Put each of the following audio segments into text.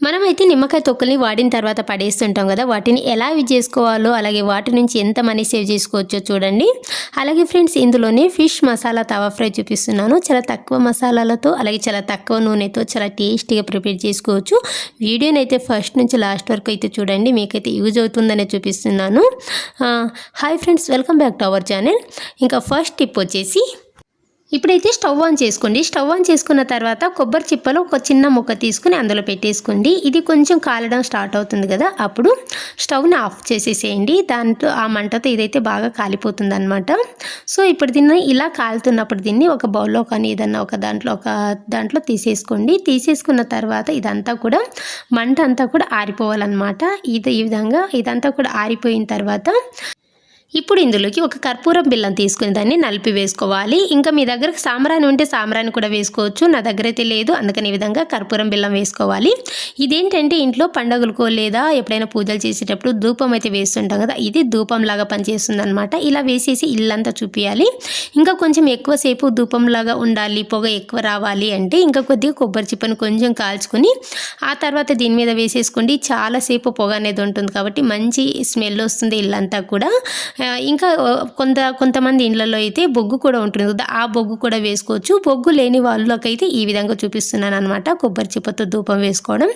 మనమైతే నిమ్మకాయ తొక్కల్ని వాడిన తర్వాత పడేస్తుంటాం కదా వాటిని ఎలా యూజ్ చేసుకోవాలో అలాగే వాటి నుంచి ఎంత మనీ సేవ్ చేసుకోవచ్చో చూడండి. అలాగే ఫ్రెండ్స్ ఇందులోనే ఫిష్ మసాలా తవా ఫ్రై చూపిస్తున్నాను. చాలా తక్కువ మసాలాలతో అలాగే చాలా తక్కువ నూనెతో చాలా టేస్టీగా ప్రిపేర్ చేసుకోవచ్చు. వీడియోని అయితే ఫస్ట్ నుంచి లాస్ట్ వరకు అయితే చూడండి మీకైతే యూజ్ అవుతుందనే చూపిస్తున్నాను. Hi friends welcome back to our channel. ఇంకా ఫస్ట్ టిప్ వచ్చేసి ఇప్పుడైతే స్టవ్ ఆన్ చేసుకోండి. స్టవ్ ఆన్ చేసుకున్న తర్వాత కొబ్బరి చిప్పలో ఒక చిన్న ముక్క తీసుకుని అందులో పెట్టేసుకోండి. ఇది కొంచెం కాలడం స్టార్ట్ అవుతుంది కదా అప్పుడు స్టవ్ని ఆఫ్ చేసేసేయండి. దాంట్లో ఆ మంటతో ఇదైతే బాగా కాలిపోతుంది అనమాట సో ఇప్పుడు దీన్ని ఇలా కాలుతున్నప్పుడు దీన్ని ఒక బౌల్లో కానీ ఏదన్నా ఒక దాంట్లో ఒక దాంట్లో తీసేసుకోండి. తీసేసుకున్న తర్వాత ఇదంతా కూడా మంట అంతా కూడా ఆరిపోవాలన్నమాట. ఇది ఈ విధంగా ఇదంతా కూడా ఆరిపోయిన తర్వాత ఇప్పుడు ఇందులోకి ఒక కర్పూరం బిల్లం తీసుకుని దాన్ని నలిపి వేసుకోవాలి. ఇంకా మీ దగ్గర సాంబ్రాణి ఉంటే సాంబ్రాణి కూడా వేసుకోవచ్చు. నా దగ్గర అయితే లేదు. అందుకని ఈ విధంగా కర్పూరం బిల్లం వేసుకోవాలి. ఇదేంటంటే ఇంట్లో పండగలకో లేదా ఎప్పుడైనా పూజలు చేసేటప్పుడు ధూపం అయితే వేస్తుంటాం కదా ఇది ధూపం లాగా పనిచేస్తుంది అనమాట ఇలా వేసేసి ఇల్లంతా చూపించాలి ఇంకా కొంచెం ఎక్కువసేపు ధూపంలాగా ఉండాలి పొగ ఎక్కువ రావాలి అంటే ఇంకా కొద్దిగా కొబ్బరి చిప్పను కొంచెం కాల్చుకొని ఆ తర్వాత దీని మీద వేసేసుకోండి. చాలాసేపు పొగ అనేది ఉంటుంది కాబట్టి మంచి స్మెల్ వస్తుంది ఇల్లంతా కూడా. ఇంకా కొంత కొంతమంది ఇళ్ళల్లో అయితే బొగ్గు కూడా ఉంటుంది. కదా ఆ బొగ్గు కూడా వేసుకోవచ్చు. బొగ్గు లేని వాళ్ళకైతే ఈ విధంగా చూపిస్తున్నాను అనమాట కొబ్బరి చిప్పతో ధూపం వేసుకోవడం.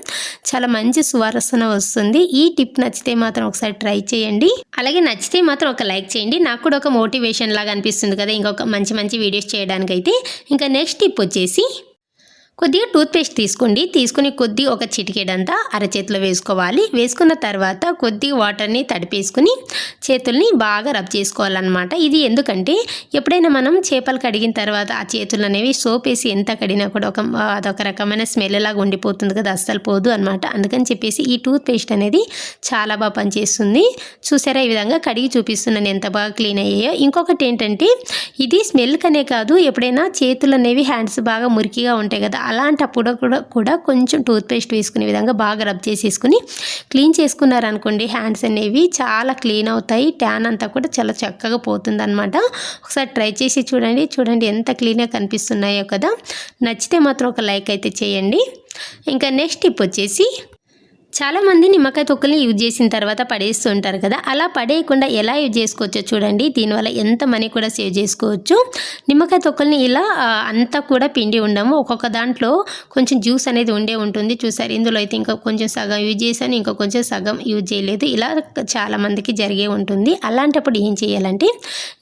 చాలా మంచి సువాసన వస్తుంది. ఈ టిప్ నచ్చితే మాత్రం ఒకసారి ట్రై చేయండి. అలాగే నచ్చితే మాత్రం ఒక లైక్ చేయండి. నాకు కూడా ఒక మోటివేషన్ లాగా అనిపిస్తుంది కదా ఇంకొక మంచి మంచి వీడియోస్ చేయడానికైతే. ఇంకా నెక్స్ట్ టిప్ వచ్చేసి కొద్దిగా టూత్పేస్ట్ తీసుకోండి. తీసుకుని కొద్ది ఒక చిటికెడంతా అరచేతిలో వేసుకోవాలి. వేసుకున్న తర్వాత కొద్దిగా వాటర్ని తడిపేసుకుని చేతుల్ని బాగా రబ్ చేసుకోవాలన్నమాట. ఇది ఎందుకంటే ఎప్పుడైనా మనం చేపలు కడిగిన తర్వాత ఆ చేతులు అనేవి సోప్ వేసి ఎంత కడిగినా కూడా ఒక అదొక రకమైన స్మెల్ లాగా ఉండిపోతుంది కదా అస్సలు పోదు అనమాట అందుకని చెప్పేసి ఈ టూత్పేస్ట్ అనేది చాలా బాగా పనిచేస్తుంది. చూసారా ఈ విధంగా కడిగి చూపిస్తున్నాను ఎంత బాగా క్లీన్ అయ్యాయో. ఇంకొకటి ఏంటంటే ఇది స్మెల్ కనే కాదు ఎప్పుడైనా చేతులు అనేవి హ్యాండ్స్ బాగా మురికిగా ఉంటాయి కదా అలాంటప్పుడు కూడా కూడా కొంచెం టూత్పేస్ట్ వేసుకునే విధంగా బాగా రబ్ చేసేసుకుని క్లీన్ చేసుకున్నారనుకోండి హ్యాండ్స్ అనేవి చాలా క్లీన్ అవుతాయి ట్యాన్ అంతా కూడా చాలా చక్కగా పోతుంది అనమాట ఒకసారి ట్రై చేసి చూడండి చూడండి ఎంత క్లీన్గా కనిపిస్తున్నాయో కదా. నచ్చితే మాత్రం ఒక లైక్ అయితే చేయండి. ఇంకా నెక్స్ట్ టిప్ వచ్చేసి చాలామంది నిమ్మకాయ తొక్కల్ని యూజ్ చేసిన తర్వాత పడేస్తూ ఉంటారు కదా. అలా పడేయకుండా ఎలా యూజ్ చేసుకోవచ్చో చూడండి. దీనివల్ల ఎంత మనీ కూడా సేవ్ చేసుకోవచ్చు. నిమ్మకాయ తొక్కల్ని ఇలా అంతా కూడా పిండి ఉండము. ఒక్కొక్క దాంట్లో కొంచెం జ్యూస్ అనేది ఉండే ఉంటుంది. చూసారు ఇందులో అయితే ఇంకా కొంచెం సగం యూజ్ చేశాను ఇంకా కొంచెం సగం యూజ్ చేయలేదు. ఇలా చాలామందికి జరిగే ఉంటుంది. అలాంటప్పుడు ఏం చేయాలంటే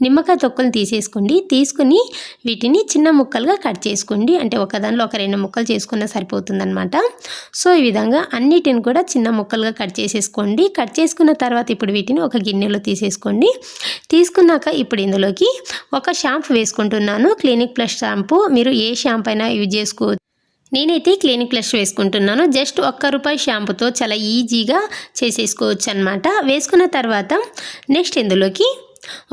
నిమ్మకాయ తొక్కలు తీసేసుకోండి. తీసుకుని వీటిని చిన్న ముక్కలుగా కట్ చేసుకోండి. అంటే ఒక దానిలో ఒక రెండు ముక్కలు చేసుకున్నా సరిపోతుందనమాట సో ఈ విధంగా అన్నిటిని కూడా చిన్న ముక్కలుగా కట్ చేసేసుకోండి. కట్ చేసుకున్న తర్వాత ఇప్పుడు వీటిని ఒక గిన్నెలో తీసేసుకోండి. తీసుకున్నాక ఇప్పుడు ఇందులోకి ఒక షాంపూ వేసుకుంటున్నాను. Clinic Plus shampoo. మీరు ఏ షాంపూ అయినా యూజ్ చేసుకోవచ్చు నేనైతే క్లినిక్ ప్లస్ వేసుకుంటున్నాను. జస్ట్ ఒక్క రూపాయి షాంపూతో చాలా ఈజీగా చేసేసుకోవచ్చు అనమాట వేసుకున్న తర్వాత నెక్స్ట్ ఇందులోకి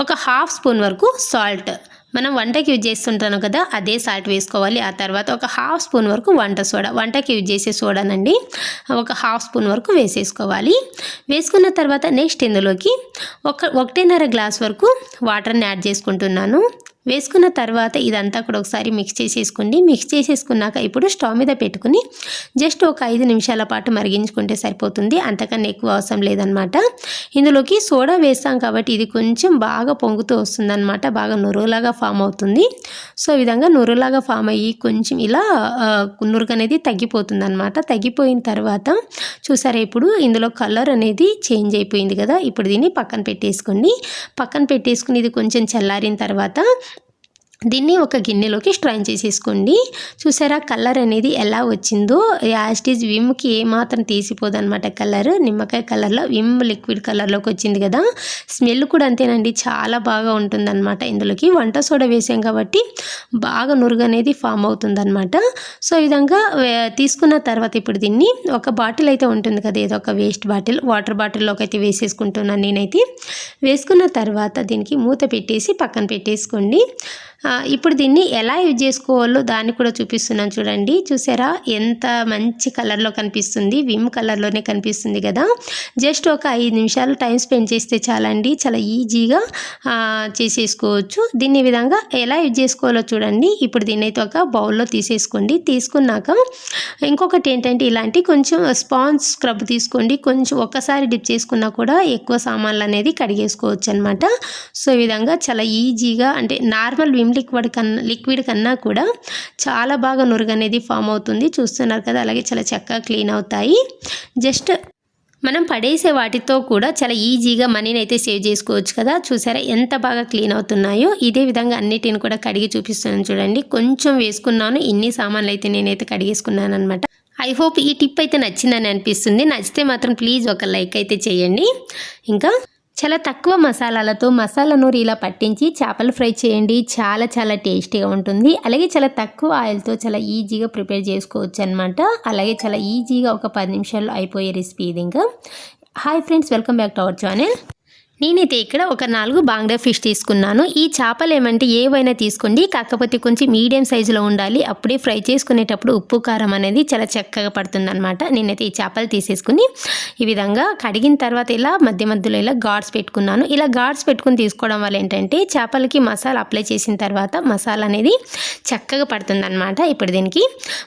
ఒక హాఫ్ స్పూన్ వరకు సాల్ట్ మనం వంటకి యూజ్ చేస్తుంటాను కదా అదే సాల్ట్ వేసుకోవాలి. ఆ తర్వాత ఒక హాఫ్ స్పూన్ వరకు వంట సోడా వంటకి యూజ్ చేసే సోడానండి. ఒక హాఫ్ స్పూన్ వరకు వేసేసుకోవాలి. వేసుకున్న తర్వాత నెక్స్ట్ ఇందులోకి ఒక ఒకటిన్నర గ్లాస్ వరకు వాటర్ని యాడ్ చేసుకుంటున్నాను. వేసుకున్న తర్వాత ఇదంతా కూడా ఒకసారి మిక్స్ చేసేసుకోండి. మిక్స్ చేసేసుకున్నాక ఇప్పుడు స్టవ్ మీద పెట్టుకుని జస్ట్ ఒక ఐదు నిమిషాల పాటు మరిగించుకుంటే సరిపోతుంది. అంతకన్నా ఎక్కువ అవసరం లేదనమాట ఇందులోకి సోడా వేస్తాం కాబట్టి ఇది కొంచెం బాగా పొంగుతూ వస్తుందన్నమాట. బాగా నురులాగా ఫామ్ అవుతుంది. సో విధంగా నురులాగా ఫామ్ అయ్యి కొంచెం ఇలా నురుగు అనేది తగ్గిపోతుంది అనమాట తగ్గిపోయిన తర్వాత చూసారా ఇప్పుడు ఇందులో కలర్ అనేది చేంజ్ అయిపోయింది కదా. ఇప్పుడు దీన్ని పక్కన పెట్టేసుకోండి. పక్కన పెట్టేసుకుని ఇది కొంచెం చల్లారిన తర్వాత దీన్ని ఒక గిన్నెలోకి స్ట్రైన్ చేసేసుకోండి. చూసారా కలర్ అనేది ఎలా వచ్చిందో? యాస్టీజ్ విమ్కి ఏమాత్రం తీసిపోదనమాట కలర్. నిమ్మకాయ కలర్లో విమ్ లిక్విడ్ కలర్లోకి వచ్చింది కదా. స్మెల్ కూడా అంతేనండి చాలా బాగా ఉంటుందన్నమాట ఇందులోకి. వంట సోడా వేసాం కాబట్టి బాగా నురుగు అనేది ఫామ్ అవుతుందన్నమాట. సో ఈ విధంగా తీసుకున్న తర్వాత ఇప్పుడు దీన్ని ఒక బాటిల్ అయితే ఉంటుంది కదా ఏదో ఒక వేస్ట్ బాటిల్ వాటర్ బాటిల్లోకి అయితే వేసేసుకుంటున్నాను నేనైతే. వేసుకున్న తర్వాత దీనికి మూత పెట్టేసి పక్కన పెట్టేసుకోండి. ఇప్పుడు దీన్ని ఎలా యూజ్ చేసుకోవాలో దాన్ని కూడా చూపిస్తున్నాను చూడండి. చూసారా? ఎంత మంచి కలర్లో కనిపిస్తుంది. విమ్ కలర్లోనే కనిపిస్తుంది కదా. జస్ట్ ఒక ఐదు నిమిషాలు టైం స్పెండ్ చేస్తే చాలండి. చాలా ఈజీగా చేసేసుకోవచ్చు. దీన్ని విధంగా ఎలా యూజ్ చేసుకోవాలో చూడండి. ఇప్పుడు దీన్ని అయితే ఒక బౌల్లో తీసేసుకోండి. తీసుకున్నాక ఇంకొకటి ఏంటంటే ఇలాంటి కొంచెం స్పాంజ్ స్క్రబ్ తీసుకోండి. కొంచెం ఒక్కసారి డిప్ చేసుకున్నా కూడా ఎక్కువ సామాన్లు అనేది కడిగేసుకోవచ్చు అనమాట సో ఈ విధంగా చాలా ఈజీగా అంటే నార్మల్ విమ్ లిక్విడ్ కన్నా లిక్విడ్ కన్నా కూడా చాలా బాగా నురుగు అనేది ఫామ్ అవుతుంది. చూస్తున్నారు కదా అలాగే చాలా చక్కగా క్లీన్ అవుతాయి. జస్ట్ మనం పడేసే వాటితో కూడా చాలా ఈజీగా మనీని అయితే సేవ్ చేసుకోవచ్చు కదా. చూసారా ఎంత బాగా క్లీన్ అవుతున్నాయో. ఇదే విధంగా అన్నిటిని కూడా కడిగి చూపిస్తున్నాను చూడండి. కొంచెం వేసుకున్నాను. ఇన్ని సామాన్లు అయితే నేనైతే కడిగేసుకున్నాను అనమాట ఐ హోప్ ఈ టిప్ అయితే నచ్చిందని అనిపిస్తుంది. నచ్చితే మాత్రం ప్లీజ్ ఒక లైక్ అయితే చేయండి. ఇంకా చాలా తక్కువ మసాలాలతో మసాలా నూరి ఇలా పట్టించి చేపలు ఫ్రై చేయండి. చాలా చాలా టేస్టీగా ఉంటుంది. అలాగే చాలా తక్కువ ఆయిల్తో చాలా ఈజీగా ప్రిపేర్ చేసుకోవచ్చు అనమాట అలాగే చాలా ఈజీగా ఒక పది నిమిషాల్లో అయిపోయే రెసిపీ ఇది ఇంకా. Hi friends welcome back to our channel. నేనైతే ఇక్కడ ఒక నాలుగు బాంగ్డా ఫిష్ తీసుకున్నాను. ఈ చేపలు ఏమంటే ఏవైనా తీసుకోండి. కాకపోతే కొంచెం మీడియం సైజులో ఉండాలి. అప్పుడే ఫ్రై చేసుకునేటప్పుడు ఉప్పు కారం అనేది చాలా చక్కగా పడుతుందనమాట నేనైతే ఈ చేపలు తీసేసుకుని ఈ విధంగా కడిగిన తర్వాత ఇలా మధ్య మధ్యలో ఇలా గాడ్స్ పెట్టుకున్నాను. ఇలా గాడ్స్ పెట్టుకుని తీసుకోవడం వల్ల ఏంటంటే చేపలకి మసాలా అప్లై చేసిన తర్వాత మసాలా అనేది చక్కగా పడుతుందన్నమాట. ఇప్పుడు దీనికి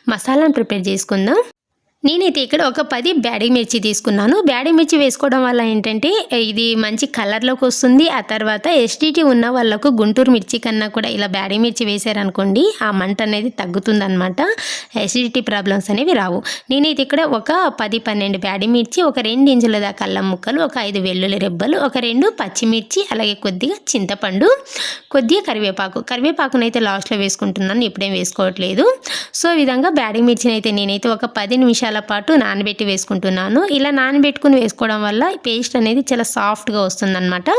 మసాలాను ప్రిపేర్ చేసుకుందాం. నేనైతే ఇక్కడ ఒక పది బ్యాడీ మిర్చి తీసుకున్నాను. బ్యాడీ మిర్చి వేసుకోవడం వల్ల ఏంటంటే ఇది మంచి కలర్లోకి వస్తుంది. ఆ తర్వాత ఎస్టీటీ ఉన్న వాళ్ళకు గుంటూరు మిర్చి కన్నా కూడా ఇలా బ్యాడీ మిర్చి వేసారనుకోండి ఆ మంట అనేది తగ్గుతుందనమాట ఎసిడిటీ ప్రాబ్లమ్స్ అనేవి రావు. నేనైతే ఇక్కడ ఒక పది పన్నెండు బ్యాడీ మిర్చి ఒక రెండు ఇంచుల దాకా అల్లం ముక్కలు ఒక ఐదు వెల్లుల్లి రెబ్బలు ఒక రెండు పచ్చిమిర్చి అలాగే కొద్దిగా చింతపండు కొద్దిగా కరివేపాకు. కరివేపాకునైతే లాస్ట్లో వేసుకుంటున్నాను ఇప్పుడేం వేసుకోవట్లేదు. సో ఈ విధంగా బ్యాడీ మిర్చిని అయితే నేనైతే ఒక పది నిమిషాలు పాటు నానబెట్టి వేసుకుంటున్నాను. ఇలా నానబెట్టుకుని వేసుకోవడం వల్ల పేస్ట్ అనేది చాలా సాఫ్ట్గా వస్తుందన్నమాట.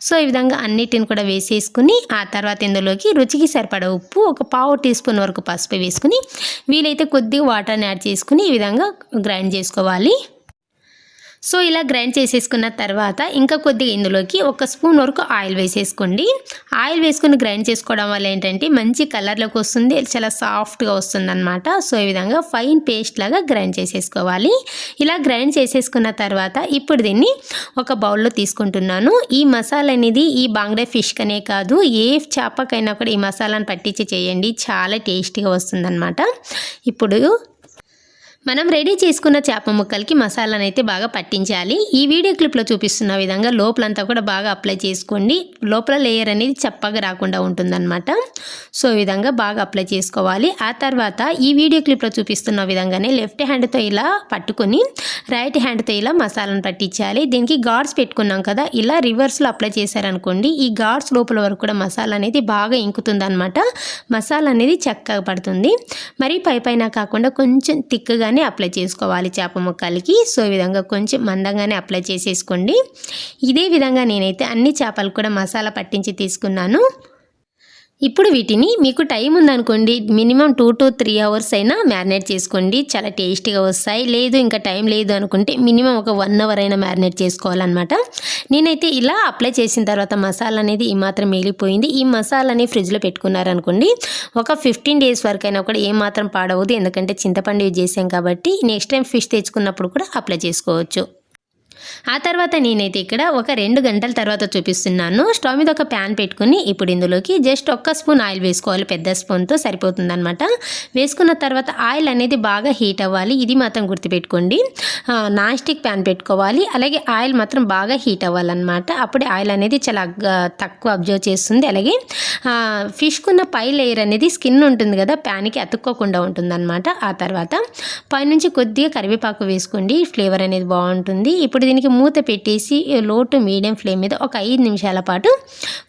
సో ఈ విధంగా అన్నిటిని కూడా వేసేసుకుని ఆ తర్వాత ఇందులోకి రుచికి సరిపడ ఉప్పు ఒక పావు టీ స్పూన్ వరకు పసుపు వేసుకుని వీలైతే కొద్దిగా వాటర్ని యాడ్ చేసుకుని ఈ విధంగా గ్రైండ్ చేసుకోవాలి. సో ఇలా గ్రైండ్ చేసేసుకున్న తర్వాత ఇంకా కొద్దిగా ఇందులోకి ఒక స్పూన్ వరకు ఆయిల్ వేసేసుకోండి. ఆయిల్ వేసుకుని గ్రైండ్ చేసుకోవడం వల్ల ఏంటంటే మంచి కలర్లోకి వస్తుంది చాలా సాఫ్ట్గా వస్తుంది అనమాట సో ఈ విధంగా ఫైన్ పేస్ట్ లాగా గ్రైండ్ చేసేసుకోవాలి. ఇలా గ్రైండ్ చేసేసుకున్న తర్వాత ఇప్పుడు దీన్ని ఒక బౌల్లో తీసుకుంటున్నాను. ఈ మసాలా అనేది ఈ బాంగ్డా ఫిష్కనే కాదు ఏ చేపకైనా కూడా ఈ మసాలాను పట్టించి చేయండి. చాలా టేస్టీగా వస్తుందన్నమాట. ఇప్పుడు మనం రెడీ చేసుకున్న చేప ముక్కలకి మసాలాను అయితే బాగా పట్టించాలి. ఈ వీడియో క్లిప్లో చూపిస్తున్న విధంగా లోపలంతా కూడా బాగా అప్లై చేసుకోండి. లోపల లేయర్ అనేది చప్పగా రాకుండా ఉంటుందన్నమాట. సో ఈ విధంగా బాగా అప్లై చేసుకోవాలి. ఆ తర్వాత ఈ వీడియో క్లిప్లో చూపిస్తున్న విధంగానే లెఫ్ట్ హ్యాండ్తో ఇలా పట్టుకొని రైట్ హ్యాండ్తో ఇలా మసాలాను పట్టించాలి. దీనికి గాడ్స్ పెట్టుకున్నాం కదా ఇలా రివర్స్లో అప్లై చేశారనుకోండి ఈ గాడ్స్ లోపల వరకు కూడా మసాలా అనేది బాగా ఇంకుతుంది మసాలా అనేది చక్కగా పడుతుంది. మరి పై పైన కాకుండా కొంచెం మందంగానే అప్లై చేసుకోవాలి చేప ముక్కలకి. సో ఈ విధంగా కొంచెం మందంగానే అప్లై చేసేసుకోండి. ఇదే విధంగా నేనైతే అన్ని చేపలు కూడా మసాలా పట్టించి తీసుకున్నాను. ఇప్పుడు వీటిని మీకు టైం ఉందనుకోండి minimum two to three hours అయినా మ్యారినేట్ చేసుకోండి. చాలా టేస్టీగా వస్తాయి. లేదు ఇంకా టైం లేదు అనుకుంటే మినిమం ఒక వన్ అవర్ అయినా మ్యారినేట్ చేసుకోవాలన్నమాట. నేనైతే ఇలా అప్లై చేసిన తర్వాత మసాలా అనేది ఈ మాత్రం మిగిలిపోయింది. ఈ మసాలాని ఫ్రిడ్జ్లో పెట్టుకున్నారనుకోండి ఒక ఫిఫ్టీన్ డేస్ వరకు అయినా కూడా ఏమాత్రం పాడవద్దు. ఎందుకంటే చింతపండు యూజ్ చేసాం కాబట్టి నెక్స్ట్ టైం ఫిష్ తెచ్చుకున్నప్పుడు కూడా అప్లై చేసుకోవచ్చు. ఆ తర్వాత నేనైతే ఇక్కడ ఒక రెండు గంటల తర్వాత చూపిస్తున్నాను. స్టవ్ మీద ఒక ప్యాన్ పెట్టుకుని ఇప్పుడు ఇందులోకి జస్ట్ ఒక్క స్పూన్ ఆయిల్ వేసుకోవాలి. పెద్ద స్పూన్తో సరిపోతుందనమాట వేసుకున్న తర్వాత ఆయిల్ అనేది బాగా హీట్ అవ్వాలి. ఇది మాత్రం గుర్తుపెట్టుకోండి. నాన్ స్టిక్ ప్యాన్ పెట్టుకోవాలి. అలాగే ఆయిల్ మాత్రం బాగా హీట్ అవ్వాలన్నమాట. అప్పుడే ఆయిల్ అనేది చాలా తక్కువ అబ్జర్వ్ చేస్తుంది. అలాగే ఫిష్కున్న పై లేయర్ అనేది స్కిన్ ఉంటుంది కదా ప్యాన్కి అతుక్కోకుండా ఉంటుందన్నమాట. ఆ తర్వాత పైనుంచి కొద్దిగా కరివేపాకు వేసుకోండి. ఫ్లేవర్ అనేది బాగుంటుంది. ఇప్పుడు దీనికి మూత పెట్టేసి లో టు మీడియం ఫ్లేమ్ మీద ఒక ఐదు నిమిషాల పాటు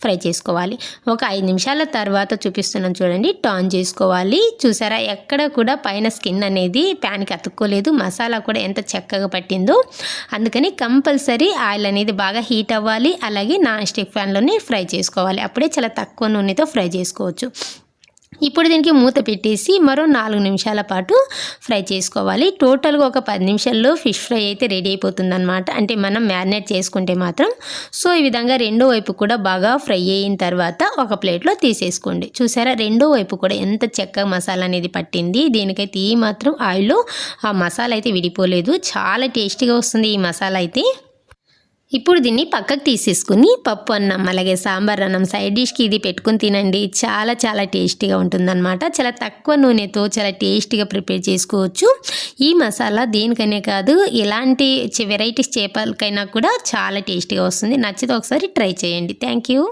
ఫ్రై చేసుకోవాలి. ఒక ఐదు నిమిషాల తర్వాత చూపిస్తున్నాను చూడండి. టాన్ చేసుకోవాలి. చూసారా? ఎక్కడ కూడా పైన స్కిన్ అనేది ప్యాన్కి అతుక్కోలేదు. మసాలా కూడా ఎంత చక్కగా పట్టిందో. అందుకని కంపల్సరీ ఆయిల్ అనేది బాగా హీట్ అవ్వాలి. అలాగే నాన్ స్టిక్ ప్యాన్లోనే ఫ్రై చేసుకోవాలి. అప్పుడే చాలా తక్కువ నూనెతో ఫ్రై చేసుకోవచ్చు. ఇప్పుడు దీనికి మూత పెట్టేసి మరో నాలుగు నిమిషాల పాటు ఫ్రై చేసుకోవాలి. టోటల్గా ఒక పది నిమిషాల్లో ఫిష్ ఫ్రై అయితే రెడీ అయిపోతుందన్నమాట. అంటే మనం మ్యారినేట్ చేసుకుంటే మాత్రం. సో ఈ విధంగా రెండో వైపు కూడా బాగా ఫ్రై అయిన తర్వాత ఒక ప్లేట్లో తీసేసుకోండి. చూసారా? రెండో వైపు కూడా ఎంత చెక్క మసాలా అనేది పట్టింది. దీనికైతే ఈ మాత్రం ఆయిల్లో ఆ మసాలా అయితే విడిపోలేదు. చాలా టేస్టీగా వస్తుంది ఈ మసాలా అయితే. ఇప్పుడు దీన్ని పక్కకు తీసేసుకుని పప్పు అన్నం అలాగే సాంబార్ అన్నం సైడ్ డిష్కి ఇది పెట్టుకుని తినండి. చాలా చాలా టేస్టీగా ఉంటుందన్నమాట. చాలా తక్కువ నూనెతో చాలా టేస్టీగా ప్రిపేర్ చేసుకోవచ్చు. ఈ మసాలా దేనికనే కాదు ఎలాంటి వెరైటీస్ చేపలకైనా కూడా చాలా టేస్టీగా వస్తుంది. నచ్చితే ఒకసారి ట్రై చేయండి. Thank you